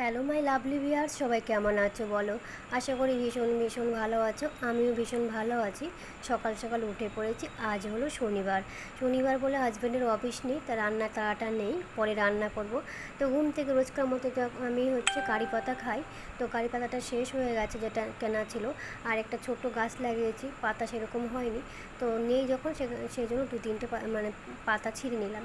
Hello my lovely ভিয়ার সবাই কেমন আছো বলো? আশা করি ভীষণ ভীষণ ভালো আছো, আমিও ভীষণ ভালো আছি। সকাল সকাল উঠে পড়েছি, আজ হলো শনিবার। শনিবার বলে হাজব্যান্ডের অফিস নেই, তা রান্না তাড়াটা নেই, পরে রান্না করব। তো ঘুম থেকে রোজকার মতো আমি হচ্ছে কারি পাতা খাই। তো কারি পাতাটা শেষ হয়ে গেছে, যেটা কেনা ছিল। আর একটা ছোট গাছ লাগিয়েছি, পাতা সেরকম হয়নি। তো নেই যখন, সে সেই জন্য দু তিনটে মানে পাতা ছিঁড়ে নিলাম।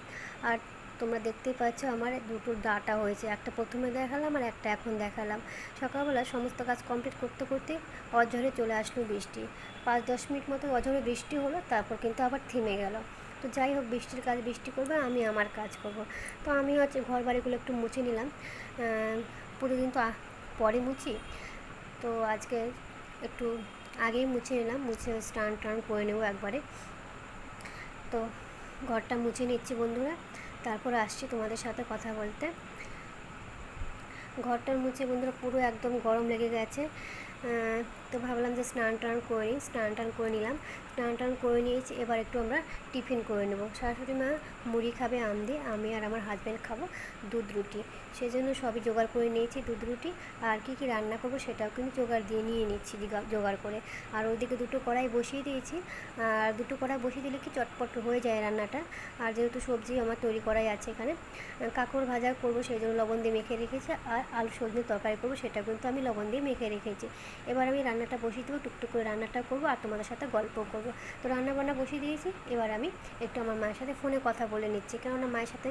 আর তোমরা দেখতেই পাচ্ছ আমার দুটো ডাটা হয়েছে। একটা প্রথমে দেখালাম আর একটা এখন দেখালাম। সকালবেলা সমস্ত কাজ কমপ্লিট করতে করতে অঝরে চলে আসলো বৃষ্টি। পাঁচ দশ মিনিট মতো অঝরে বৃষ্টি হলো, তারপর কিন্তু আবার থেমে গেল। তো যাই হোক, বৃষ্টির কাজ বৃষ্টি করবে, আমি আমার কাজ করব। তো আমি হচ্ছে ঘর বাড়িগুলো একটু মুছে নিলাম। প্রতিদিন তো পরে মুছি। তো আজকে একটু আগেই মুছে নিলাম, মুছে স্নান টান করে নেব একবারে। তো ঘরটা মুছে নিচ্ছি বন্ধুরা। তারপর আসছি তোমাদের সাথে কথা বলতে। ঘরটার মুছে বন্ধুরা পুরো একদম গরম লেগে গেছে। তো ভাবলাম যে স্নান টান করে নিই, স্নান টান করে নিলাম। স্নান টান করে নিয়েছি, এবার একটু আমরা টিফিন করে নেব। শাশুড়ি মা মুড়ি খাবে, আম দিয়ে, আমি আর আমার হাজব্যান্ড খাব দুধ রুটি। সেই জন্য সবই জোগাড় করে নিয়েছি দুধ রুটি। আর কী কী রান্না করব সেটাও কিন্তু জোগাড় দিয়ে নিয়ে নিচ্ছি জোগাড় করে। আর ওইদিকে দুটো কড়াই বসিয়ে দিয়েছি। আর দুটো কড়াই বসিয়ে দিলে কি চটপট হয়ে যায় রান্নাটা। আর যেহেতু সবজি আমার তৈরি করাই আছে এখানে কাঁকড় ভাজা করব সেই জন্য লবণ দিয়ে মেখে রেখেছি। আর আলু সজনে তরকারি করব, সেটা কিন্তু আমি লবণ দিয়ে মেখে রেখেছি। এবার আমি রান্নাটা বসিয়ে দেবো, টুকটুক করে রান্নাটা করব আর তোমাদের সাথে গল্প করব। তো রান্না বান্না বসিয়ে দিয়েছি, এবার আমি একটু আমার মায়ের সাথে ফোনে কথা বলে নিচ্ছি, কেননা মায়ের সাথে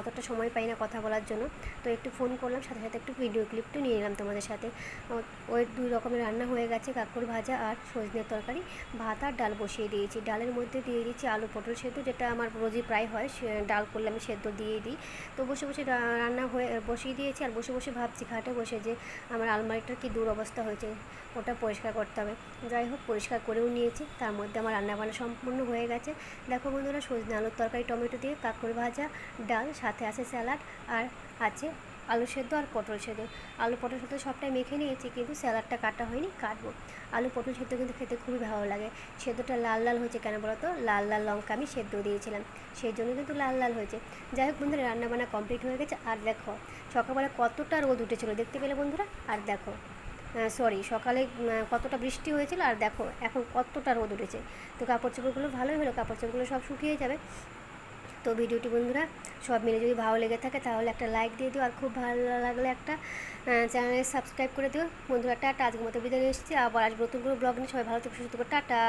অতটা সময় পাই না কথা বলার জন্য। তো একটু ফোন করলাম, সাথে সাথে একটু ভিডিও ক্লিপটা নিয়ে নিলাম তোমাদের সাথে। ওই দুই রকমের রান্না হয়ে গেছে, কাঁকড় ভাজা আর সজনের তরকারি। ভাত আর ডাল বসিয়ে দিয়েছি, ডালের মধ্যে দিয়ে দিয়েছি আলু পটল সেদ্ধ, যেটা আমার রোজই প্রায় হয়, সে ডাল করলে আমি সেদ্ধ দিয়ে দিই। তো বসে বসে রান্না হয়ে, বসিয়ে দিয়েছি আর বসে বসে ভাবছি খাটে বসে যে আমার আলমারিটার কি দুরবস্থা হয়েছে। ওটা পরিষ্কার করতে হবে। যাই হোক, পরিষ্কার করেও নিয়েছি। তার মধ্যে আমার রান্নাবান্না সম্পূর্ণ হয়ে গেছে। দেখো বন্ধুরা, সজনে আলুর তরকারি, টমেটো দিয়ে কাঁকড় ভাজা, ডাল, সাথে আছে স্যালাড, আর আছে আলু সেদ্ধ আর পটল সেদ্ধ। আলু পটল সেদ্ধ সবটাই মেখে নিয়েছি, কিন্তু স্যালাডটা কাটা হয়নি, কাটবো। আলু পটল সেদ্ধ কিন্তু খেতে খুবই ভালো লাগে। সেদ্ধটা লাল লাল হয়েছে কেন বলো তো? লাল লাল লঙ্কা আমি সেদ্ধ দিয়েছিলাম। সেই জন্য কিন্তু লাল লাল হয়েছে। যাই হোক বন্ধুরা, রান্নাবান্না কমপ্লিট হয়ে গেছে। আর দেখো, সকালবেলা কতটা রোদ উঠেছিল, দেখতে পেলে বন্ধুরা? আর দেখো সরি সকালে কতটা বৃষ্টি হয়েছিল আর দেখো, এখন কতটা রোদ উঠেছে। তো কাপড় চোপড়গুলো ভালোই হলো, কাপড় চোপড়গুলো সব শুকিয়ে যাবে। তো ভিডিওটি বন্ধুরা, সব মিলে যদি ভালো লেগে থাকে, তাহলে একটা লাইক দিয়ে দিও, আর খুব ভালো লাগলে একটা চ্যানেলে সাবস্ক্রাইব করে দিও। বন্ধুরা, টাটা, আজকের মতো বিদায় এসেছি। আবার আজ নতুন করে ব্লগ নিয়ে সবাই ভালো থেকে, সুস্থ করে টাটা।